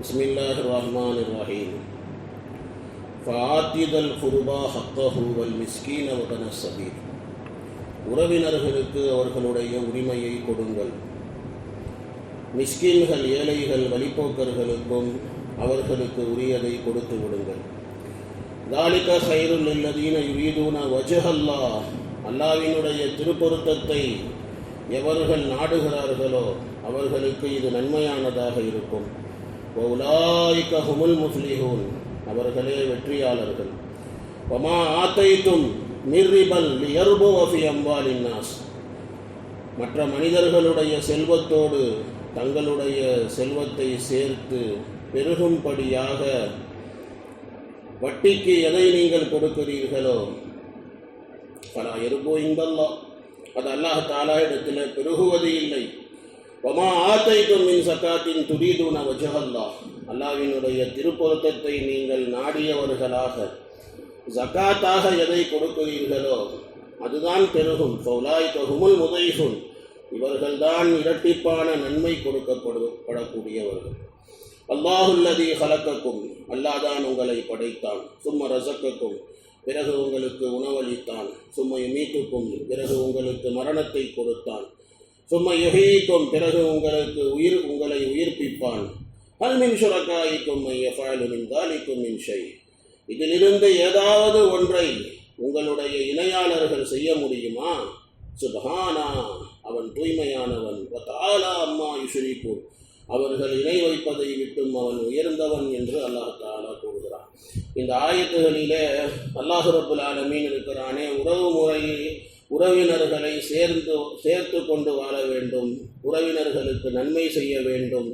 بسم الله الرحمن الرحيم فآتي ذا القربى حقه والمسكين وابن السبيل உறவினர்களுக்கு அவர்களுடைய உரிமையை கொடுங்கள் மிஸ்கீன்கள் ஏழைகள் வழிப்போக்கர்களுக்கும் அவர்களுக்கு உரியதை கொடுத்து விடுங்கள் தாலிக ஹைருல் இல்லதீன யுரீதூன வஜஹல்லா அல்லாவினுடைய திருப்பொருத்தத்தை எவர்கள் நாடுகிறார்களோ அவர்களுக்கு இது நன்மையானதாக இருக்கும் உலாய்க ஹுமுல் முஃப்லிஹூன் அவர்களே வெற்றியாளர்கள். ஒமா ஆத்தைத்தும் நிர்ரிபல் லியர்பு வஃபி அம்பாலின் நாஸ் மற்ற மனிதர்களுடைய செல்வத்தோடு தங்களுடைய செல்வத்தை சேர்த்து பெருகும்படியாக வட்டிக்கு எதை நீங்கள் கொடுக்கிறீர்களோ பல எருபோ இன்பல்லா அது அல்லாஹ் தாலா இடத்தில் பெருகுவது இல்லை. ஒமா ஆத்தைக்கும் மின் சக்காத்தின் துரிதூன வஜஹல்லா. அல்லாவினுடைய திருப்பொருத்தத்தை நீங்கள் நாடியவர்களாக ஜக்காத்தாக எதை கொடுக்கிறீர்களோ அதுதான் பெருகும். ஃபௌலாய் கஹுமுல் முதைஹுன் இவர்கள்தான் இரட்டிப்பான நன்மை கொடுக்கப்படக்கூடியவர்கள் அல்லாஹுல்லதி கலக்கக்கும் அல்லாதான் உங்களை படைத்தான். சும்ம ரசக்கக்கும். பிறகு உங்களுக்கு உணவளித்தான். சும்மா மீட்டுக்கும். பிறகு உங்களுக்கு மரணத்தை கொடுத்தான். சும்மா யுகைக்கும் பிறகு உங்களுக்கு உயிர் உங்களை உயிர்ப்பிப்பான். அல்மின் சுரக்காய்க்கும் மையஃபாலுமின் தாலிக்கும் மின்ஷை இதிலிருந்து ஏதாவது ஒன்றை உங்களுடைய இணையாளர்கள் செய்ய முடியுமா? சுபஹானா அவன் தூய்மையானவன். தாலா அம்மா யுஷரிக்கும் அவர்கள் இணை வைப்பதை விட்டும் அவன் உயர்ந்தவன் என்று அல்லாஹ் தாலா கூறுகிறான். இந்த ஆயத்துகளிலே அல்லாஹு ரபுல் ஆலமீன் இருக்கிறானே உறவு முறையில் உறவினர்களை சேர்ந்து சேர்த்து கொண்டு வாழ வேண்டும். உறவினர்களுக்கு நன்மை செய்ய வேண்டும்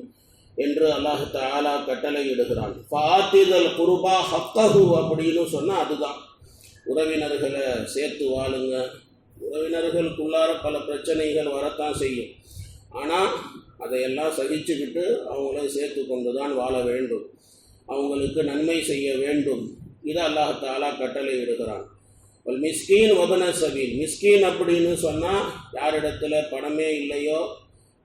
என்று அல்லாஹ் தாலா கட்டளையிடுகிறான். ஃபாத்திதல் குருபா ஹக்கஹு அப்படின்னு சொன்னால் அதுதான். உறவினர்களை சேர்த்து வாழுங்க. உறவினர்களுக்குள்ளார பல பிரச்சனைகள் வரத்தான் செய்யும். ஆனால் அதையெல்லாம் சகிச்சுக்கிட்டு அவங்கள சேர்த்து கொண்டு தான் வாழ வேண்டும். அவங்களுக்கு நன்மை செய்ய வேண்டும். இதை அல்லாஹாலா கட்டளை விடுகிறான் ஒரு மிஸ்கீன் வபன சபீல். மிஸ்கீன் அப்படின்னு சொன்னால் யாரிடத்துல பணமே இல்லையோ?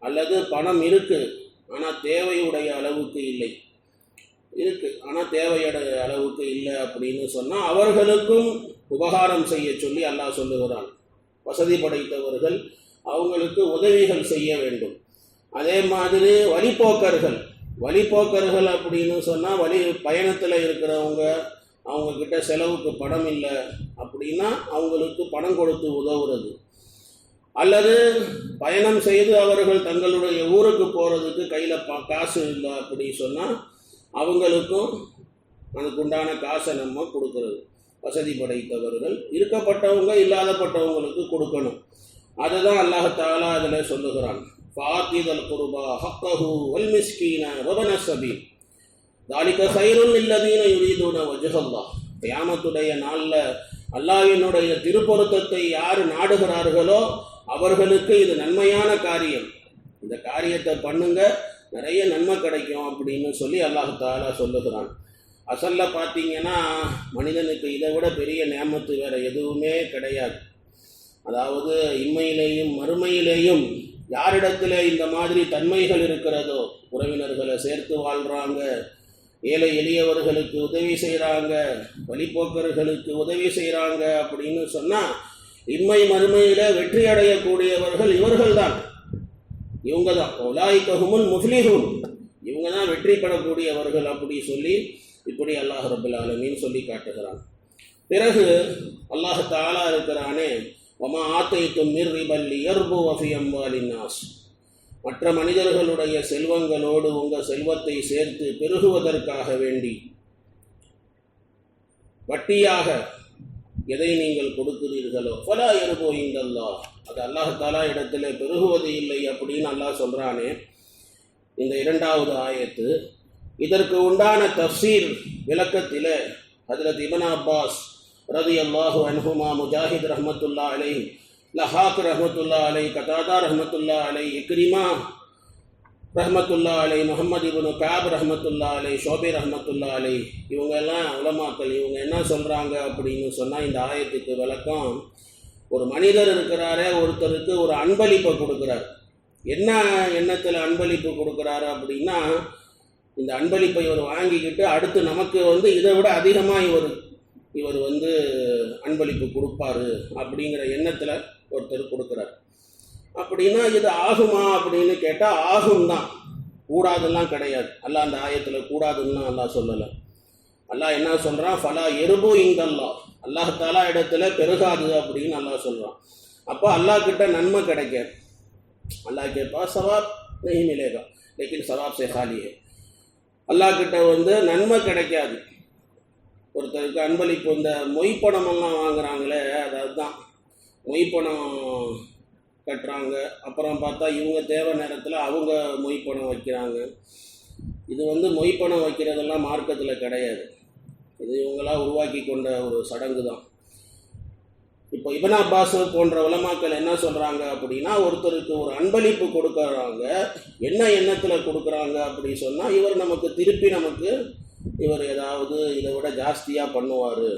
அல்லது பணம் இருக்குது ஆனால் தேவையுடைய அளவுக்கு இல்லை. இருக்குது ஆனால் தேவையுடைய அளவுக்கு இல்லை அப்படின்னு சொன்னால் அவர்களுக்கும் உபகாரம் செய்ய சொல்லி அல்லாஹ் சொல்லுகிறான். வசதி படைத்தவர்கள் அவங்களுக்கு உதவிகள் செய்ய வேண்டும். அதே மாதிரி வழிப்போக்கர்கள் வழிப்போக்கர்கள் அப்படின்னு சொன்னால் வழி பயணத்தில் இருக்கிறவங்க அவங்கக்கிட்ட செலவுக்கு பணம் இல்லை அப்படின்னா அவங்களுக்கு பணம் கொடுத்து உதவுறது. அல்லது பயணம் செய்து அவர்கள் தங்களுடைய ஊருக்கு போகிறதுக்கு கையில் பா காசு இல்லை அப்படி சொன்னால் அவங்களுக்கும் அதுக்குண்டான காசை நம்ம கொடுக்கறது. வசதி படைத்தவர்கள் இருக்கப்பட்டவங்க இல்லாதப்பட்டவங்களுக்கு கொடுக்கணும். அதை தான் அல்லாஹாலா அதில் சொல்லுகிறான். ஃபாத்திதல் குருபா ஹக்கஹு வல் மிஸ்கீன வபன சபீன் தாலிக்க சைருல் இல்லதீன யுரீதுன வஜஹல்லா கியாமத்துடைய நாளில் அல்லாவினுடைய திருப்பொருத்தத்தை யார் நாடுகிறார்களோ அவர்களுக்கு இது நன்மையான காரியம். இந்த காரியத்தை பண்ணுங்க நிறைய நன்மை கிடைக்கும் அப்படின்னு சொல்லி அல்லாஹு தாலா சொல்லுகிறான். அசல்ல பார்த்தீங்கன்னா மனிதனுக்கு இதை விட பெரிய நேமத்து வேறு எதுவுமே கிடையாது. அதாவது இம்மையிலேயும் மறுமையிலேயும் யாரிடத்தில் இந்த மாதிரி தன்மைகள் இருக்கிறதோ உறவினர்களை சேர்த்து வாழ்கிறாங்க ஏழை எளியவர்களுக்கு உதவி செய்கிறாங்க வழிபோக்கர்களுக்கு உதவி செய்கிறாங்க அப்படின்னு சொன்னால் இம்மை மறுமையில் வெற்றி அடையக்கூடியவர்கள் இவர்கள் தான் இவங்க தான் ஒலாய்கஹுமுல் முஃப்லிஹூன். இவங்க தான் வெற்றி பெறக்கூடியவர்கள் அப்படி சொல்லி இப்படி அல்லாஹ் ரபுல் ஆலமின்னு சொல்லி காட்டுகிறான். பிறகு அல்லாஹ் தாலா இருக்கிறானே ஒமா தும் நிர்ரிபல்லி எர்பு வஃபியம் வாலின் நாஸ். மற்ற மனிதர்களுடைய செல்வங்களோடு உங்கள் செல்வத்தை சேர்த்து பெருகுவதற்காக வேண்டி. வட்டியாக எதை நீங்கள் கொடுக்கிறீர்களோ பலா எருபோ இந்தல்லா அது அல்லாஹாலா இடத்துல பெருகுவது இல்லை அப்படின்னு அல்லாஹ் சொல்கிறானே இந்த இரண்டாவது ஆயத்து. இதற்கு உண்டான தஃசீர் விளக்கத்தில் ஹஜரத் இபன் அப்பாஸ் ரதி அல்லாஹு அன்ஹுமா முஜாஹித் ரஹமத்துல்லா அலை லஹாக் ரஹமத்துல்லா அலை கதாதா ரஹமத்துல்லா அலை இக்ரிமா ரஹமத்துல்லா அலை முகமது இபுனு காப் ரஹமத்துல்லா அலை ஷோபே ரஹமத்துல்லா அலை இவங்க எல்லாம் உலமாக்கள் இவங்க என்ன சொல்கிறாங்க அப்படின்னு சொன்னால் இந்த ஆயத்துக்கு விளக்கம் ஒரு மனிதர் இருக்கிறாரே ஒருத்தருக்கு ஒரு அன்பளிப்பை கொடுக்குறார். என்ன எண்ணத்தில் அன்பளிப்பு கொடுக்குறாரு அப்படின்னா இந்த அன்பளிப்பை இவர் வாங்கிக்கிட்டு அடுத்து நமக்கு வந்து இதை விட அதிகமாக இவர் இவர் வந்து அன்பளிப்பு கொடுப்பாரு அப்படிங்கிற எண்ணத்தில் ஒருத்தர் கொடுக்குறார். அப்படின்னா இது ஆகுமா அப்படின்னு கேட்டால் ஆகும் தான் கூடாதுலாம் கிடையாது. அல்லாஹ் அந்த ஆயத்தில் கூடாதுன்னு அல்லாஹ் சொல்லலை. அல்லாஹ் என்ன சொல்கிறான் ஃபலா எருபு இங்கல்லா அல்லாஹ் தாலா இடத்துல பெருகாது அப்படின்னு அல்லாஹ் சொல்கிறான் அப்போ அல்லாஹ் கிட்ட நன்மை கிடைக்காது. அல்லாஹ் கேட்பா சவாப் நெய் மிலேகா லேக்கின் சவாப் சேகாலியே அல்லாஹ் கிட்ட வந்து நன்மை கிடைக்காது. ஒருத்தருக்கு அன்பளிப்பு இந்த மொய் பணமெல்லாம் வாங்குறாங்களே அதாவது தான் மொய் பணம் கட்டுறாங்க. அப்புறம் பார்த்தா இவங்க தேவை நேரத்தில் அவங்க மொய் பணம் வைக்கிறாங்க. இது வந்து மொய் பணம் வைக்கிறதெல்லாம் மார்க்கத்தில் கிடையாது. இது இவங்களா உருவாக்கி கொண்ட ஒரு சடங்கு தான். இப்போ இபன் அப்பாஸ் போன்ற உலமாக்கள் என்ன சொல்கிறாங்க அப்படின்னா ஒருத்தருக்கு ஒரு அன்பளிப்பு கொடுக்குறாங்க. என்ன எண்ணத்தில் கொடுக்குறாங்க அப்படி சொன்னால் இவர் நமக்கு திருப்பி நமக்கு இவர் ஏதாவது இதை விட ஜாஸ்தியாக பண்ணுவார்.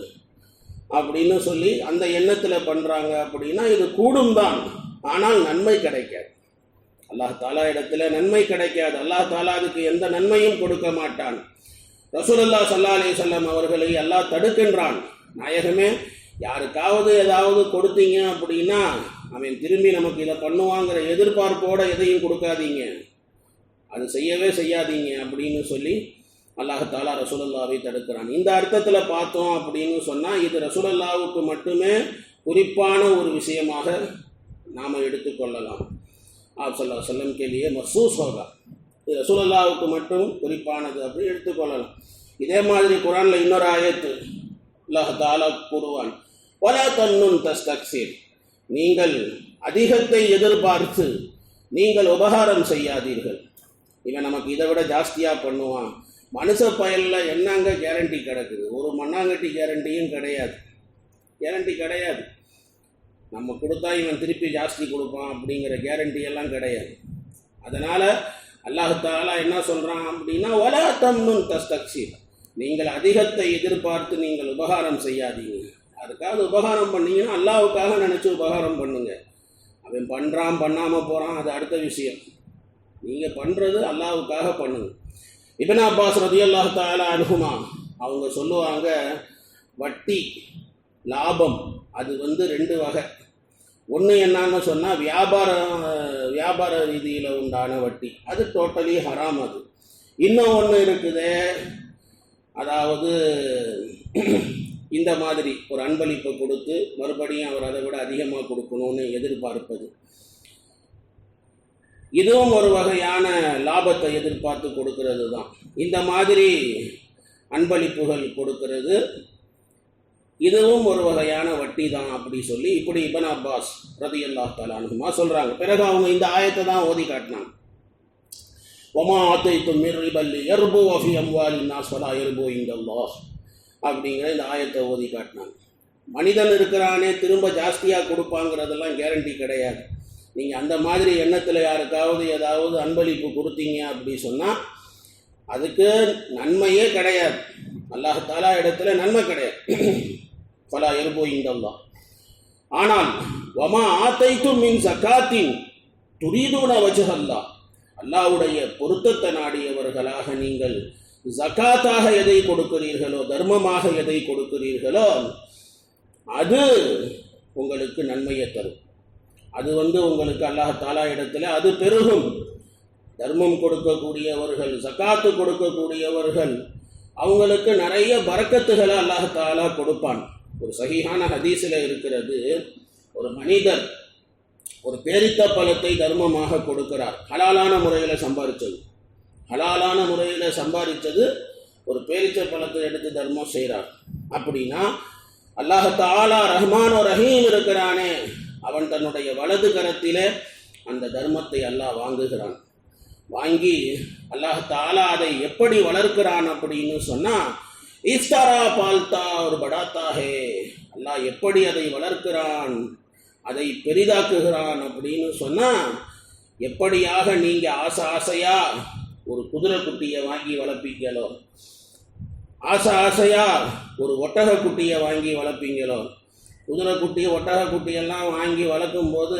அப்படின்னு சொல்லி அந்த எண்ணத்தில் பண்ணுறாங்க அப்படின்னா இது கூடும் தான். ஆனால் நன்மை கிடைக்காது. அல்லாஹ் தாலா இடத்துல நன்மை கிடைக்காது. அல்லாஹ் தாலா அதுக்கு எந்த நன்மையும் கொடுக்க மாட்டான். ரசூலல்லா சல்லா அலி சொல்லம் அவர்களை அல்லாஹ் தடுக்கின்றான். நாயகமே யாருக்காவது ஏதாவது கொடுத்தீங்க அப்படின்னா அவன் திரும்பி நமக்கு இதை பண்ணுவாங்கிற எதிர்பார்ப்போட எதையும் கொடுக்காதீங்க. அது செய்யவே செய்யாதீங்க அப்படின்னு சொல்லி அல்லாஹாலா ரசூலல்லாவை தடுக்கிறான். இந்த அர்த்தத்தில் பார்த்தோம் அப்படின்னு சொன்னால் இது ரசூலல்லாவுக்கு மட்டுமே குறிப்பான ஒரு விஷயமாக நாம் எடுத்துக்கொள்ளலாம் ஆப் சொல்லா சொல்லம் கேலியே மசூஸ் ஹோகா இது ரசூலல்லாவுக்கு மட்டும் குறிப்பானது அப்படின்னு எடுத்துக்கொள்ளலாம் இதே மாதிரி குரானில் இன்னொரு ஆயத்து அல்லாஹாலா கூறுவான். ஒலா தன்னும் தஸ்தக்சீர் நீங்கள் அதிகத்தை எதிர்பார்த்து நீங்கள் உபகாரம் செய்யாதீர்கள். இவன் நமக்கு இதை விட ஜாஸ்தியாக பண்ணுவான். மனுஷ பயலில் என்னங்க கேரண்டி கிடக்குது? ஒரு மண்ணாங்கட்டி கேரண்டியும் கிடையாது. கேரண்டி கிடையாது. நம்ம கொடுத்தா இவன் திருப்பி ஜாஸ்தி கொடுப்பான் அப்படிங்கிற கேரண்டி எல்லாம் கிடையாது. அதனால் அல்லாஹாலா என்ன சொல்கிறான் அப்படின்னா ஒலா தம்னுன் தஸ்தக்சீர். நீங்கள் அதிகத்தை எதிர்பார்த்து நீங்கள் உபகாரம் செய்யாதீங்க. அதுக்காக உபகாரம் பண்ணீங்கன்னா அல்லாவுக்காக நினச்சி உபகாரம் பண்ணுங்க. அவன் பண்ணுறான் பண்ணாமல் போகிறான் அது அடுத்த விஷயம். நீங்கள் பண்ணுறது அல்லாவுக்காக பண்ணுங்க. இபன் அப்பாஸ் ரதி அல்லாஹால அனுகுமா அவங்க சொல்லுவாங்க வட்டி லாபம் அது வந்து ரெண்டு வகை. ஒன்று என்னன்னு சொன்னால் வியாபாரம் வியாபார ரீதியில் உண்டான வட்டி. அது டோட்டலி ஹராம் அது. இன்னும் ஒன்று இருக்குது அதாவது இந்த மாதிரி ஒரு அன்பளிப்பை கொடுத்து மறுபடியும் அவர் அதை விட அதிகமாக கொடுக்கணும்னு எதிர்பார்ப்பது. இதுவும் ஒரு வகையான லாபத்தை எதிர்பார்த்து கொடுக்கிறது தான் இந்த மாதிரி அன்பளிப்புகள் கொடுக்கிறது. இதுவும் ஒரு வகையான வட்டி தான் அப்படி சொல்லி இப்படி இபன் அப்பாஸ் ரதி அல்லா தலானுமா சொல்கிறாங்க பிறகு அவங்க இந்த ஆயத்தை தான் ஓதி காட்டினாங்க. ஒமா ஆத்தைத்து மிர்ரிபல்லி எர்பு அஃபி அம்வாலி நாஸ்வலா இந்த இங்கல்லாஹ் அப்படிங்கிற இந்த ஆயத்தை ஓதி காட்டினாங்க. மனிதன் இருக்கிறானே திரும்ப ஜாஸ்தியாக கொடுப்பாங்கிறதெல்லாம் கேரண்டி கிடையாது. நீங்கள் அந்த மாதிரி எண்ணத்தில் யாருக்காவது ஏதாவது அன்பளிப்பு கொடுத்தீங்க அப்படி சொன்னால் அதுக்கு நன்மையே கிடையாது. அல்லாஹாலா இடத்துல நன்மை கிடையாது. பல எருபோ இந்தல்லா. ஆனால் வமா ஆத்தைத்து மின் சக்காத்தின் துரிதுன வஜஹல்லா. அல்லாவுடைய பொருத்தத்தை நாடியவர்களாக நீங்கள் ஜக்காத்தாக எதை கொடுக்கிறீர்களோ தர்மமாக எதை கொடுக்கிறீர்களோ அது உங்களுக்கு நன்மையை தரும். அது வந்து உங்களுக்கு அல்லாஹ் தாலா இடத்துல அது பெருகும். தர்மம் கொடுக்கக்கூடியவர்கள் சக்காத்து கொடுக்கக்கூடியவர்கள் அவங்களுக்கு நிறைய பறக்கத்துகளை அல்லாஹாலா கொடுப்பான். ஒரு சகியான ஹதீஸில் இருக்கிறது ஒரு மனிதர் ஒரு பேரித்த பழத்தை தர்மமாக கொடுக்கிறார். ஹலாலான முறையில் சம்பாதிச்சது ஹலாலான முறையில் சம்பாதிச்சது ஒரு பேரித்த பழத்தை எடுத்து தர்மம் செய்கிறார் அப்படின்னா அல்லாஹ் தாலா ரஹ்மான் ரஹீம் இருக்கிறானே அவன் தன்னுடைய வலது கரத்திலே அந்த தர்மத்தை அல்லாஹ் வாங்குகிறான். வாங்கி அல்லாஹ் தாலா அதை எப்படி வளர்க்கிறான் அப்படின்னு சொன்னால் ஈஸ்தாரா பால்தா ஒரு படாத்தாகே அல்லாஹ் எப்படி அதை வளர்க்கிறான் அதை பெரிதாக்குகிறான் அப்படின்னு சொன்னால் எப்படியாக நீங்கள் ஆசை ஆசையாக ஒரு குதிரை குட்டியை வாங்கி வளர்ப்பீங்களோ? ஆசை ஆசையாக ஒரு ஒட்டக குட்டியை வாங்கி வளர்ப்பீங்களோ? குதிரை குட்டி ஒட்டக குட்டியெல்லாம் வாங்கி வளர்க்கும் போது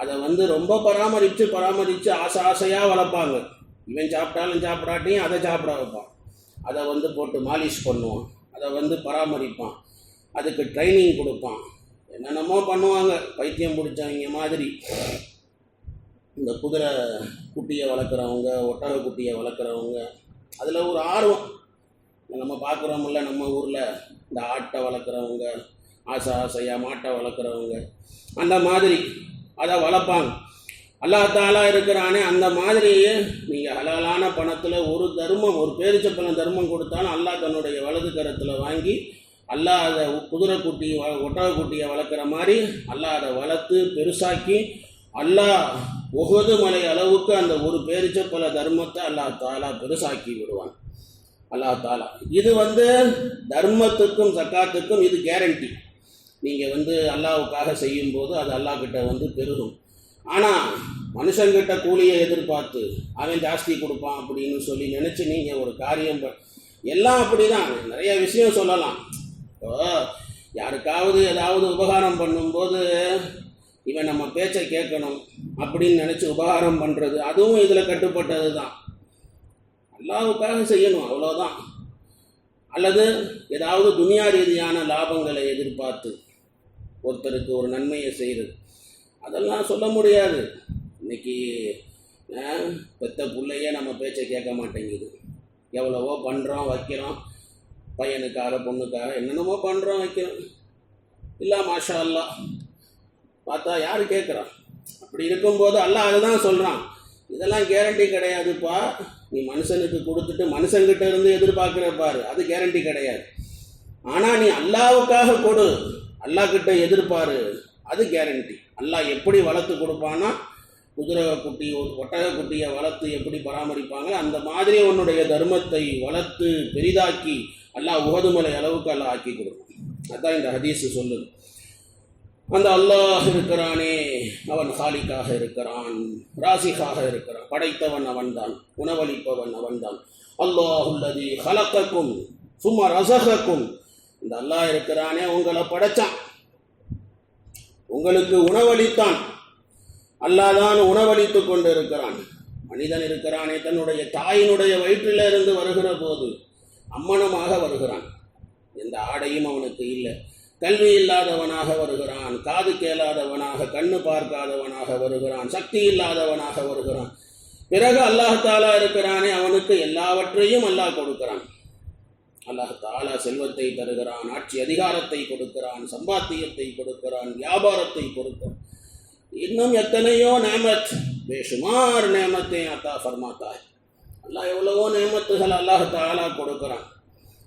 அதை வந்து ரொம்ப பராமரித்து பராமரித்து ஆசை ஆசையாக வளர்ப்பாங்க. இவன் சாப்பிட்டாலும் சாப்பிடாட்டியும் அதை சாப்பிட வைப்பான். அதை வந்து போட்டு மாலிஷ் பண்ணுவான். அதை வந்து பராமரிப்பான். அதுக்கு ட்ரைனிங் கொடுப்பான். என்னென்னமோ பண்ணுவாங்க. பைத்தியம் பிடிச்சவங்க மாதிரி. இந்த குதிரை குட்டியை வளர்க்குறவங்க ஒட்டக குட்டியை வளர்க்குறவங்க அதில் ஒரு ஆர்வம். நம்ம பார்க்குறோம்ல நம்ம ஊரில் இந்த ஆட்டை வளர்க்குறவங்க ஆசை ஆசையாக மாட்டை வளர்க்குறவங்க. அந்த மாதிரி அதை வளர்ப்பாங்க. அல்லாஹ் தாலா இருக்கிறானே அந்த மாதிரியே நீங்கள் ஹலாலான பணத்தில் ஒரு தர்மம் ஒரு பேரிச்சப்பழம் தர்மம் கொடுத்தாலும் அல்லாஹ் தன்னுடைய வலது கரத்தில் வாங்கி அல்லாஹ் அதை குதிரை குட்டி வ ஒட்டக குட்டியை வளர்க்குற மாதிரி அல்லாஹ் அதை வளர்த்து பெருசாக்கி அல்லாஹ் ஒவ்வொரு மலை அளவுக்கு அந்த ஒரு பேரிச்சப்பழ தர்மத்தை அல்லாஹ் தாலா பெருசாக்கி விடுவான். அல்லாஹ் தாலா. இது வந்து தர்மத்துக்கும் சக்காத்துக்கும் இது கேரண்டி நீங்கள் வந்து அல்லாவுக்காக செய்யும்போது அது அல்லாஹ் கிட்ட வந்து பெருகும். ஆனால் மனுஷங்கிட்ட கூலியை எதிர்பார்த்து அவன் ஜாஸ்தி கொடுப்பான் அப்படின்னு சொல்லி நினச்சி நீங்கள் ஒரு காரியம் ப- எல்லாம் அப்படிதான். நிறைய விஷயம் சொல்லலாம். இப்போ யாருக்காவது ஏதாவது உபகாரம் பண்ணும்போது இவன் நம்ம பேச்சை கேட்கணும் அப்படின்னு நினச்சி உபகாரம் பண்ணுறது அதுவும் இதில் கட்டுப்பட்டது தான் அல்லாவுக்காக செய்யணும் அவ்வளோதான் அல்லது ஏதாவது துனியா ரீதியான லாபங்களை எதிர்பார்த்து ஒருத்தருக்கு ஒரு நன்மையை செய்கிறது அதெல்லாம் சொல்ல முடியாது. இன்றைக்கி பெத்த பிள்ளையே நம்ம பேச்சை கேட்க மாட்டேங்குது. எவ்வளவோ பண்ணுறோம் வைக்கிறோம். பையனுக்காக பொண்ணுக்காக என்னென்னமோ பண்ணுறோம் வைக்கிறோம். இல்லை மாஷா அல்லாஹ் பார்த்தா யார் கேட்குறான் அப்படி இருக்கும்போது அல்லாஹ் அதுதான் சொல்கிறான் இதெல்லாம் கேரண்டி கிடையாதுப்பா. நீ மனுஷனுக்கு கொடுத்துட்டு மனுஷங்கிட்ட இருந்து எதிர்பார்க்குற பாரு. அது கேரண்டி கிடையாது. ஆனால் நீ அல்லாவுக்காக கொடு. அல்லாஹ் கிட்ட எதிர்பாரு அது கேரண்டி அல்லாஹ் எப்படி வளர்த்து கொடுப்பான்னா குதிரை குட்டி ஒட்டக குட்டியை வளர்த்து எப்படி பராமரிப்பாங்க அந்த மாதிரி உன்னுடைய தர்மத்தை வளர்த்து பெரிதாக்கி அல்லாஹ் உகதுமலை அளவுக்கு அல்லாஹ் ஆக்கி கொடுக்கும் அதான் இந்த ஹதீஸ் சொல்லுது. அந்த அல்லாஹ் இருக்கிறானே அவன் ஹாலிக்காக இருக்கிறான் ராசிக்காக இருக்கிறான். படைத்தவன் அவன்தான் உணவளிப்பவன் அவன்தான். அல்லாஹுல்லதி ஹலக்கக்கும் சும்மா ரசகக்கும் இந்த அல்லாஹ் இருக்கிறானே உங்களை படைச்சான். உங்களுக்கு உணவளித்தான். அல்லாதான் உணவளித்து கொண்டு இருக்கிறான் மனிதன் இருக்கிறானே தன்னுடைய தாயினுடைய வயிற்றில இருந்து வருகிற போது அம்மனமாக வருகிறான். எந்த ஆடையும் அவனுக்கு இல்லை. கல்வி இல்லாதவனாக வருகிறான் காது கேளாதவனாக கண்ணு பார்க்காதவனாக வருகிறான் சக்தி இல்லாதவனாக வருகிறான். பிறகு அல்லாஹாலா இருக்கிறானே அவனுக்கு எல்லாவற்றையும் அல்லாஹ் கொடுக்கிறான். அல்லாஹ் தாலா செல்வத்தை தருகிறான் ஆட்சி அதிகாரத்தை கொடுக்கிறான் சம்பாத்தியத்தை கொடுக்கிறான் வியாபாரத்தை கொடுக்கிறான். இன்னும் எத்தனையோ நேமத் பேசுமார் நேமத்தை அத்தா ஃபர்மாத்தாய். அல்லாஹ் எவ்வளவோ நேமத்துகள் அல்லாஹ் தாலா கொடுக்கிறான்.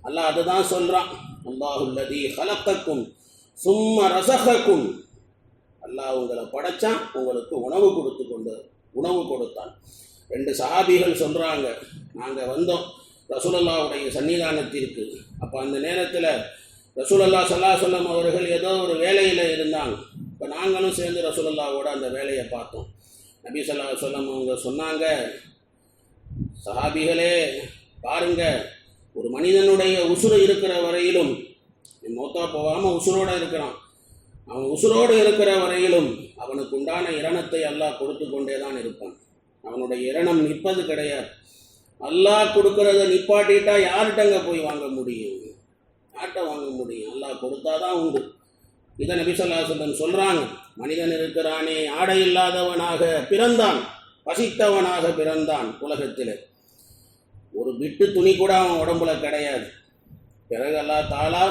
அல்லாஹ் அதுதான் சொல்கிறான் அல்லாஹுல்லதி ஹலத்தக்கும் சும்ம ரசகக்கும் அல்லாஹ் உங்களை படைச்சான் உங்களுக்கு உணவு கொடுத்து கொண்டு உணவு கொடுத்தான். ரெண்டு சஹாபிகள் சொல்கிறாங்க நாங்கள் வந்தோம் ரசூலல்லாவுடைய சன்னிதானத்திற்கு அப்போ அந்த நேரத்தில் ரசூலல்லா சல்லா சொல்லம் அவர்கள் ஏதோ ஒரு வேலையில் இருந்தாங்க. இப்போ நாங்களும் சேர்ந்து ரசூலல்லாவோட அந்த வேலையை பார்த்தோம். நபி சொல்லா சொல்லம் அவங்க சொன்னாங்க சஹாபிகளே பாருங்க ஒரு மனிதனுடைய உசுறு இருக்கிற வரையிலும் நீ மௌத்தா போகாமல் உசுரோடு இருக்கிறான். அவன் உசுரோடு இருக்கிற வரையிலும் அவனுக்கு உண்டான இரணத்தை எல்லாம் கொடுத்து கொண்டே தான் இருப்பான். அவனுடைய இரணம் நிற்பது கிடையாது. அல்லாஹ் கொடுக்கறத நிப்பாட்டிட்டா யார்கிட்டங்க போய் வாங்க முடியும்? யார்கிட்ட வாங்க முடியும்? அல்லாஹ் கொடுத்தாதான் உண்டு. இதை நபிசல்லாசன் சொல்கிறாங்க மனிதன் இருக்கிறானே ஆடை இல்லாதவனாக பிறந்தான் பசித்தவனாக பிறந்தான் உலகத்தில். ஒரு விட்டு துணி கூட அவன் உடம்புல கிடையாது. பிறகு அல்லா தாலா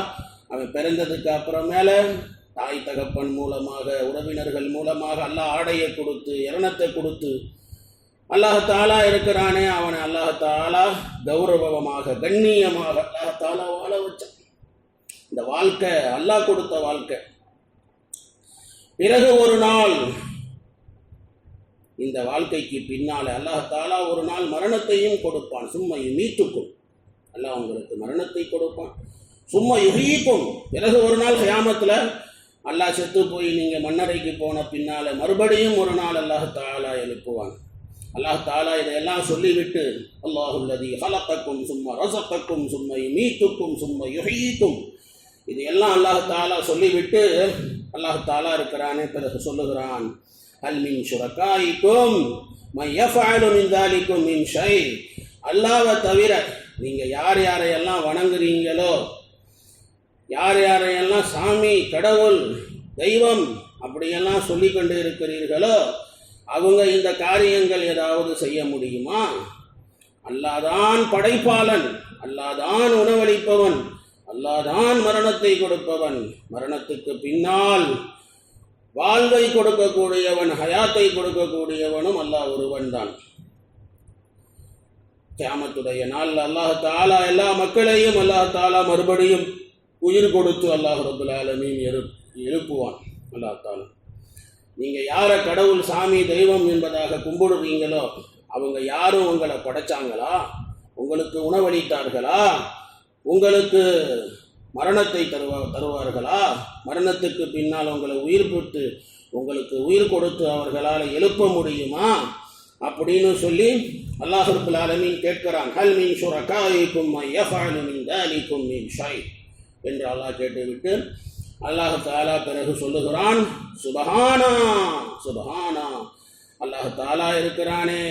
அவன் பிறந்ததுக்கு அப்புறமேல தாய் தகப்பன் மூலமாக உறவினர்கள் மூலமாக எல்லாம் ஆடையை கொடுத்து இரணத்தை கொடுத்து அல்லாஹ் தாலா இருக்கிறானே அவனை அல்லாஹ் தாலா கௌரவமாக கண்ணியமாக அல்லாஹ் தாலா வாழ வச்சான். இந்த வாழ்க்கை அல்லாஹ் கொடுத்த வாழ்க்கை. பிறகு ஒரு நாள் இந்த வாழ்க்கைக்கு பின்னால அல்லாஹ் தாலா ஒரு நாள் மரணத்தையும் கொடுப்பான். சும்மா மீட்டுக்கும். அல்லாஹ் உங்களுக்கு மரணத்தை கொடுப்பான். சும்மா யுகிக்கும். பிறகு ஒரு நாள் கிராமத்தில் அல்லாஹ் செத்து போய் நீங்கள் மன்னரைக்கு போன பின்னால மறுபடியும் ஒரு நாள் அல்லாஹ் தாலா எழுப்புவான். அல்லாஹ் தாலா இதையெல்லாம் சொல்லிவிட்டு அல்லாஹுல்லதி ஹலத்தக்கும் சும்மா ரசத்தக்கும் சும்மா மீட்டுக்கும் சும்மா யுகீக்கும் இது எல்லாம் அல்லாஹ் தாலா சொல்லிவிட்டு அல்லாஹ் தாலா இருக்கிறானே பிறகு சொல்லுகிறான் அல்மின் மின் ஷுரகாயிக்கும் மை மின் மின் ஷை. அல்லாவை தவிர நீங்கள் யார் யாரையெல்லாம் வணங்குறீங்களோ யார் யாரையெல்லாம் சாமி கடவுள் தெய்வம் அப்படியெல்லாம் சொல்லி கொண்டு இருக்கிறீர்களோ அவங்க இந்த காரியங்கள் ஏதாவது செய்ய முடியுமா? அல்லாதான் படைப்பாளன் அல்லாதான் உணவளிப்பவன் அல்லாதான் மரணத்தை கொடுப்பவன். மரணத்துக்கு பின்னால் வாழ்வை கொடுக்கக்கூடியவன் ஹயாத்தை கொடுக்கக்கூடியவனும் அல்லாஹ் ஒருவன் தான் கியாமத்துடைய நாள் அல்லாஹ் தாலா எல்லா மக்களையும் அல்லாஹ் தாலா மறுபடியும் உயிர் கொடுத்து அல்லாஹ் ரபுல் ஆலமீன் எழுப்புவான். அல்லாஹ் தாலா. நீங்கள் யாரை கடவுள் சாமி தெய்வம் என்பதாக கும்பிடுறீங்களோ அவங்க யாரும் உங்களை படைச்சாங்களா? உங்களுக்கு உணவளித்தார்களா? உங்களுக்கு மரணத்தை தருவா தருவார்களா? மரணத்துக்கு பின்னால் உங்களை உயிர் பெற்று உங்களுக்கு உயிர் கொடுத்து அவர்களால் எழுப்ப முடியுமா? அப்படின்னு சொல்லி அல்லாஹுல் ஆலமீன் கேட்கிறான். ஹல் மீன் ஷுரகாயிக்கும் யஃபஅலு மின் தாலிக்கும் மின் ஷை என்று அல்லாஹ் கேட்டுவிட்டு அல்லாஹ் தாலா பிறகு சொல்லுகிறான் சுபஹானா சுபஹானா. அல்லாஹ் தாலா இருக்கிறானே.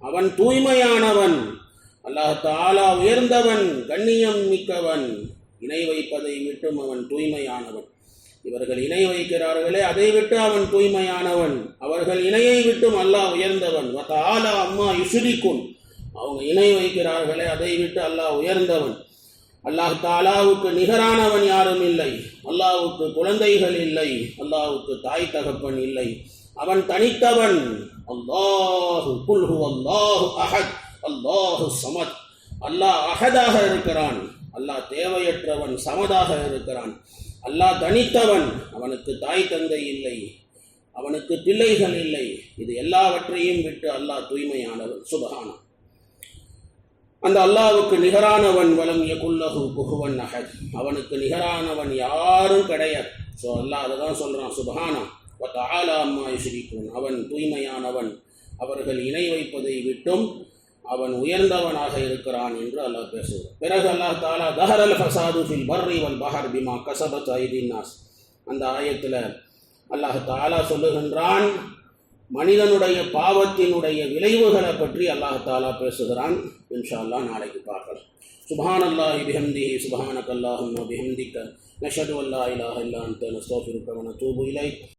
அவன் தூய்மையானவன். அல்லாஹ் தாலா உயர்ந்தவன் கண்ணியம் மிக்கவன். இணை வைப்பதை விட்டும் அவன் தூய்மையானவன். இவர்கள் இணை வைக்கிறார்களே அதை விட்டு அவன் தூய்மையானவன். அவர்கள் இணையை விட்டும் அல்லாஹ் உயர்ந்தவன். ஆலா அம்மா யுசுரிக்கும் அவங்க இணை வைக்கிறார்களே அதை விட்டு அல்லாஹ் உயர்ந்தவன். அல்லாஹ் தாலாவுக்கு நிகரானவன் யாரும் இல்லை. அல்லாவுக்கு குழந்தைகள் இல்லை அல்லாவுக்கு தாய் தகப்பன் இல்லை. அவன் தனித்தவன். அல்லாஹு குல்ஹு அல்லாஹு அஹத். அல்லாஹு சமத். அல்லாஹ் அகதாக இருக்கிறான். அல்லாஹ் தேவையற்றவன் சமதாக இருக்கிறான். அல்லாஹ் தனித்தவன். அவனுக்கு தாய் தந்தை இல்லை. அவனுக்கு பிள்ளைகள் இல்லை. இது எல்லாவற்றையும் விட்டு அல்லாஹ் தூய்மையானவன். சுபகானம். அந்த அல்லாவுக்கு நிகரானவன் வலம் யகுல்லஹு புகுவன் அஹத். அவனுக்கு நிகரானவன் யாரும் கிடையாது. ஸோ அல்லாஹ் அதை தான் சொல்கிறான் சுபஹானா வத் ஆலா அம்மா யுஸ்ரிக்கும் அவன் தூய்மையானவன். அவர்கள் இணை வைப்பதை விட்டும் அவன் உயர்ந்தவனாக இருக்கிறான் என்று அல்லாஹ் பேசுகிறான். பிறகு அல்லாஹ் தாலா தஹரல் ஃபசாது ஃபில் பர்ரி வல் பஹர் பிமா கசபத் ஐதீன் நாஸ். அந்த ஆயத்தில் அல்லாஹ் தாலா சொல்லுகின்றான் மனிதனுடைய பாவத்தினுடைய விளைவுகளை பற்றி அல்லாஹ் தாலா பேசுகிறான். இன்ஷா அல்லாஹ் நாளைக்கு பார்க்கலாம். சுபான் அல்லாஹி பிஹம்திஹி சுபஹானக் அல்லாஹும்ம பிஹம்திக்க நஷது அல்லா இலாஹ இல்லா அன்த நஸ்தஃபிருக்க வ